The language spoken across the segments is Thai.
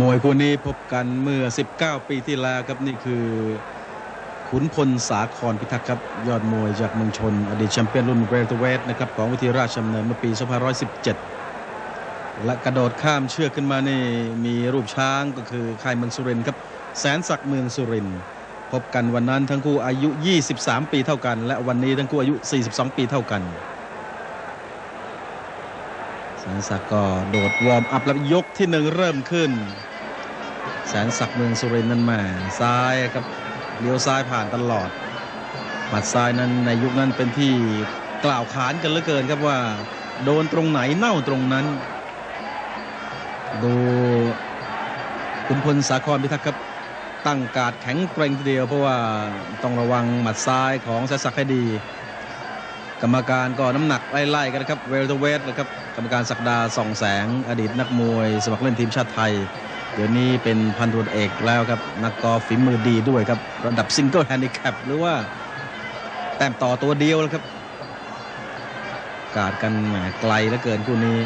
มวยคู่นี้พบกันเมื่อ 19 ปีที่แล้วครับนี่คือ ขุนพลสาครพิทักษ์ครับ ยอดมวยจากเมืองชน อดีตแชมเปี้ยนรุ่นเวทเวทนะครับของวิทยาราชดำเนินเมื่อปี 2517 และกระโดดข้ามเชือกขึ้นมานี่มีรูปช้างก็คือค่ายเมืองสุรินครับ แสนศักดิ์เมืองสุรินพบกันวันนั้นทั้งคู่อายุ 23 ปีเท่ากัน และวันนี้ทั้งคู่อายุ 42 ปีเท่ากัน แสนศักดิ์ก็โดดวอร์มอัพแล้วยกที่หนึ่งเริ่มขึ้น แสนศักดิ์เมืองสุรินทร์นั้นมาซ้ายครับเลี้ยวซ้ายผ่านตลอดหมัดซ้ายนั้นในยุคนั้นเป็นที่กล่าวขานกันเหลือเกินครับว่า โดนตรงไหนเน่าตรงนั้น ดูคุณพลสาครพิทักษ์ครับตั้งการแข็งเกรงทีเดียวเพราะว่าต้องระวังหมัดซ้ายของแสนศักดิ์ให้ดี กรรมการก็น้ำหนักไล่ๆกันนะครับเวลเทเวทนะครับกรรมการศักดาส่องแสง อดีตนักมวย สมัครเล่นทีมชาติไทย เดี๋ยวนี้เป็นพันตำรวจเอกแล้วครับนักกอล์ฟฝีมือดีด้วยครับระดับซิงเกิลแฮนดิแคปหรือว่าแต้มต่อตัวเดียวแล้วครับ กาดกันแหมไกลเหลือเกินคู่นี้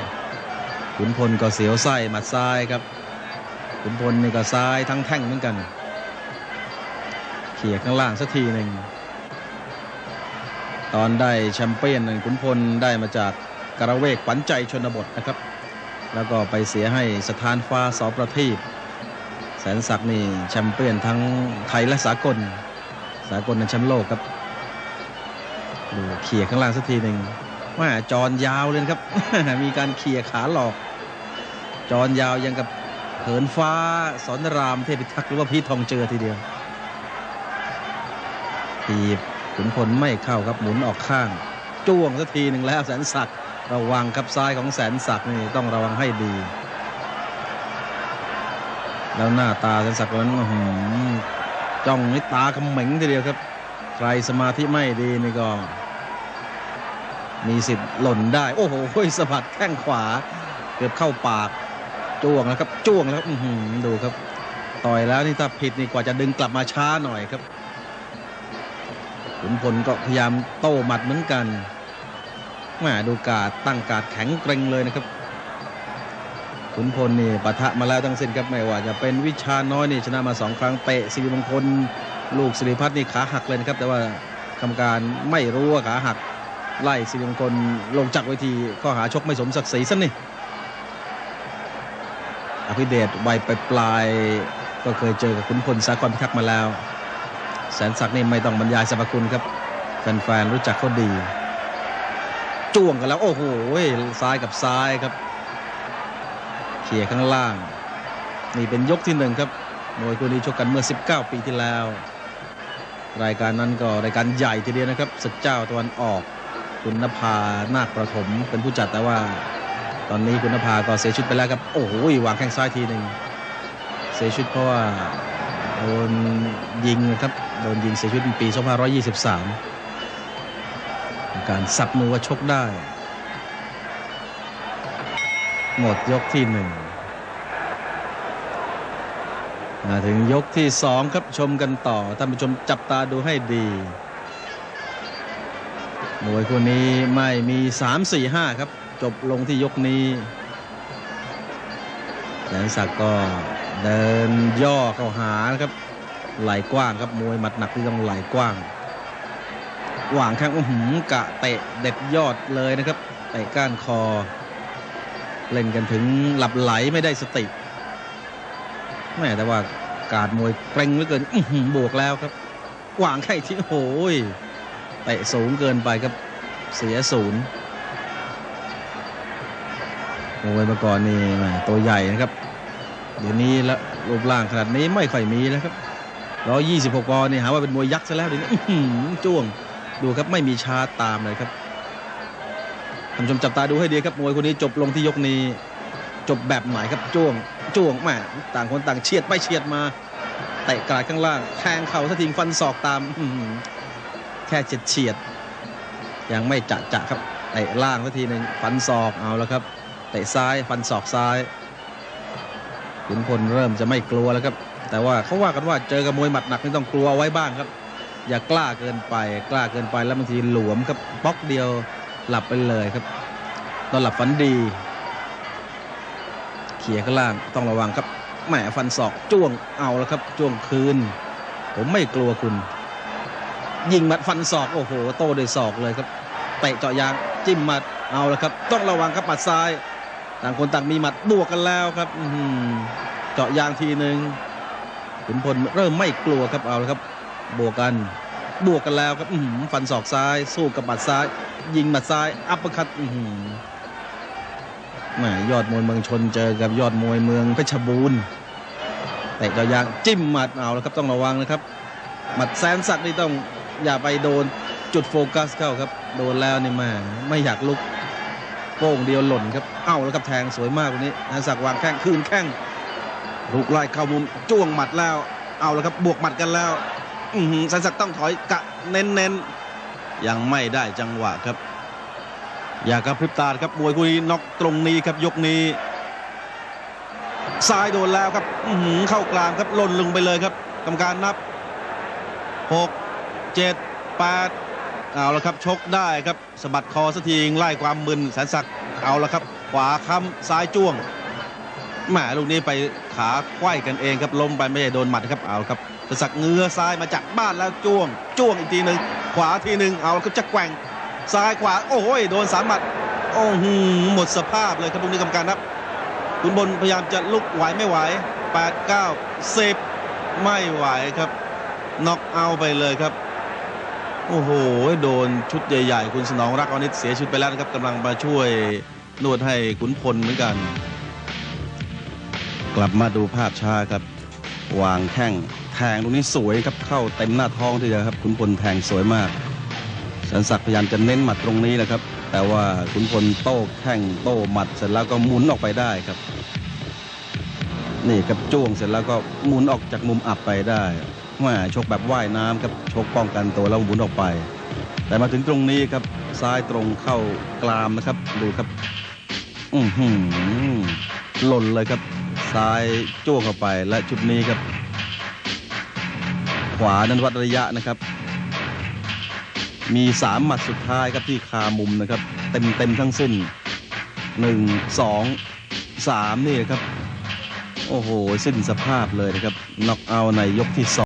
ขุนพลก็เสียวไส้หมัดซ้ายครับ ขุนพลนี่ก็ซ้ายทั้งแท่งเหมือนกัน เขี่ยข้างล่างสักทีหนึ่ง ตอนได้แชมเปี้ยนนั้นขุนพลได้มาจากกระเวกขวัญใจชนบทนะครับ แล้วก็ไปเสียให้สถานฟ้าสอประทีปแสนศักดิ์นี่แชมเปี้ยนทั้งไทยและสากล สากลในแชมป์โลกครับดูเขี่ยข้างล่างสักทีหนึ่งว่าจอนยาวเลยครับ มีการเขี่ยขาหลอก จอนยาวยังกับเหินฟ้าสอนรามเทพิทักษ์หรือว่าพีททองเจอทีเดียวทีบ ขุนพลไม่เข้าครับหมุนออกข้าง จ้วงสักทีหนึ่งแล้วแสนศักดิ์ระวังครับซ้ายของแสนศักดิ์นี่ต้องระวังให้ดี แล้วหน้าตาแสนศักดิ์นั้นอื้อหือจ้องนี่ตาเขม็งทีเดียวครับใครสมาธิไม่ดีนี่ก็ มีสิทธิ์หล่นได้ โอ้โหสะบัดแข้งขวา เกือบเข้าปากจ้วงแล้วครับจ้วงแล้วอือหือดูครับ ต่อยแล้วนี่ถ้าผิดนี่กว่าจะดึงกลับมาช้าหน่อยครับ ขุนพลก็พยายามโต้หมัดเหมือนกันแมาดูการดตั้งการดแข็งเกรงเลยนะครับ ขุนพลนี่ปะทะมาแล้วทั้งสิ้นครับไม่ว่าจะเป็นวิชาน้อยนี่ชนะมาสองครั้งเตะสิริมงคลลูกสิริพัฒน์นี่ขาหักเลยนะครับ แต่ว่ากรรมการไม่รู้ว่าขาหักไล่สิริมงคลลงจากเวทีข้อหาชกไม่สมศักดิ์ศรีซะนี่อภิเดชวัยปลายก็เคยเจอกับขุนพลสากรพิทักษ์มาแล้ว แสนศักดิ์นี่ไม่ต้องบรรยายสรรพคุณครับ แฟนๆรู้จักเขาดี จ้วงกันแล้ว โอ้โหซ้ายกับซ้ายครับเขี่ยข้างล่าง นี่เป็นยกที่หนึ่งครับมวยคู่นี้ชกกันเมื่อ 19 ปีที่แล้ว รายการนั้นก็รายการใหญ่ทีเดียวนะครับศึกเจ้าตะวันออก คุณนภานาคประถมเป็นผู้จัดแต่ว่า ตอนนี้คุณนภาก็เสียชีวิตไปแล้วครับ โอ้โหวางแข้งซ้ายทีหนึ่งเสียชีวิตเพราะว่า โดนยิงนะครับ โดนยิงเสียชีวิตในปี 2523 การสับมือว่าชกได้ หมดยกที่หนึ่งมาถึงยกที่สองครับชมกันต่อ ท่านผู้ชมจับตาดูให้ดีมวยคู่นี้ไม่มี 3 4 5 ครับ จบลงที่ยกนี้แสนศักดิ์ก็ เดินย่อเข้าหานะครับ ไหลกว้างครับมวยหมัดหนักที่ต้องไหลกว้างหว่างข้างอื้อหือกะเตะเด็ดยอดเลยนะครับเตะก้านคอ เล่นกันถึงหลับไหลไม่ได้สติแม่แต่ว่าการมวยเกรงเหลือเกินอื้อหือบวกแล้วครับหว่างแค่ที่โอ้ยเตะสูงเกินไปครับเสียศูนย์มวยมื่อก่อนนี่ตัวใหญ่นะครับ เดี๋ยวนี้ละรูปร่างขนาดนี้ไม่ค่อยมีแล้วครับร้อยยี่สิบหกปอนด์นี่หาว่าเป็นมวยยักษ์ซะแล้วเดี๋ยวนี้จ้วงดูครับไม่มีชาตามเลยครับท่านผู้ชมจับตาดูให้ดีครับมวยคนนี้จบลงที่ยกนี้ จบแบบไหนครับจ้วงจ้วงแม่ต่างคนต่างเฉียดไปเฉียดมาเตะกลายข้างล่างแทงเข่าสะทิงฟันศอกตามแค่เฉียดเฉียดยังไม่จะจะครับเตะล่างสักทีหนึ่งฟันศอกเอาแล้วครับเตะซ้ายฟันศอกซ้าย ขุนพลเริ่มจะไม่กลัวแล้วครับ แต่ว่าเขาว่ากันว่าเจอกับมวยหมัดหนักนี่ต้องกลัวเอาไว้บ้างครับ อย่ากล้าเกินไป กล้าเกินไปแล้วบางทีหลวมครับป๊อกเดียวหลับไปเลยครับนอนหลับฝันดี เขี่ยข้างล่างต้องระวังครับแหมฟันศอกจ้วงเอาแล้วครับ จ้วงคืน ผมไม่กลัวคุณ ยิงหมัดฟันศอกโอ้โห โต้ด้วยศอกเลยครับเตะเจาะยางจิ้มหมัดเอาแล้วครับ ต้องระวังครับหมัดซ้าย ต่างคนต่างมีหมัดบวกกันแล้วครับเจาะยางทีหนึ่งขุนพลเริ่มไม่กลัวครับเอาล้วครับ บวกกัน บวกกันแล้วครับฟันศอกซ้าย สู้กับหมัดซ้าย ยิงหมัดซ้ายอัปเปอร์คัตแหมยอดมวยเมืองชนเจอกับยอดมวยเมืองเพชรบูรณ์เตะเจาะยางจิ้มหมัดเอาล้วครับต้องระวังนะครับ หมัดแสนสักดิ์นี่ต้องอย่าไปโดนจุดโฟกัสเข้าครับ โดนแล้วนี่แมาไม่อยากลุก โป้งเดียวหล่นครับ เอ้าแล้วครับแทงสวยมากวันนี้แสนสักวางแข้งคืนแข้งลุกไล่เข้ามุมจ้วงหมัดแล้ว เอาแล้วครับบวกหมัดกันแล้ว อือหือแสนสักต้องถอยกะเน้นๆยังไม่ได้จังหวะครับ อย่ากระพริบตาครับมวยคู่นี้น็อกตรงนี้ครับยกนี้ซ้ายโดนแล้วครับอืเข้ากลางครับล่นลงไปเลยครับกรรมการนับ 6 7 8 เอาละครับชกได้ครับสะบัดคอสักทีไล่ความมึนแสนศักดิ์เอาละครับ ขวาค้ำซ้ายจ้วงแหมลูกนี้ไปขาไขว้กันเองครับล้มไปไม่ได้โดนหมัดครับเอาละครับแสนศักดิ์เงื้อซ้ายมาจากบ้านแล้วจ้วง จ้วงอีกทีหนึ่งขวาทีหนึ่งเอาละครับจะแกว่งซ้ายขวาโอ้โหโดนสามหมัดโอ้โหหมดสภาพเลยครับลูกนี้กรรมการนับคุณบนพยายามจะลุกไหวไม่ไหว8 9 10 ไม่ไหวครับน็อกเอาไปเลยครับ โอ้โห โดนชุดใหญ่ๆ คุณสนองรักอนิตเสียชีวิตไปแล้วนะครับกำลังมาช่วยนวดให้ขุนพลเหมือนกัน กลับมาดูภาพช้าครับ วางแข้งแทงตรงนี้สวยครับเข้าเต็มหน้าท้องทีเดียวครับขุนพลแทงสวยมากสันศักดิ์พยายามจะเน้นหมัดตรงนี้นะครับ แต่ว่าขุนพลโต้แข้งโต้หมัดเสร็จแล้วก็หมุนออกไปได้ครับ นี่ครับจ้วงเสร็จแล้วก็หมุนออกจากมุมอับไปได้ แมาชกแบบว่ายน้ำครับชกป้องกันตัวแล้วหมุนออกไป แต่มาถึงตรงนี้ครับซ้ายตรงเข้ากรามนะครับดูครับ อือหือหล่นเลยครับ ซ้ายจ้วงเข้าไปและจุดนี้ครับ ขวานั้นวัดระยะนะครับ มีสามหมัดสุดท้ายครับที่คามุมนะครับ เต็มเต็มทั้งสิ้นหนึ่งสองสามนี่ครับ โอ้โห สิ้นสภาพเลยนะครับน็อกเอาในยกที่สอง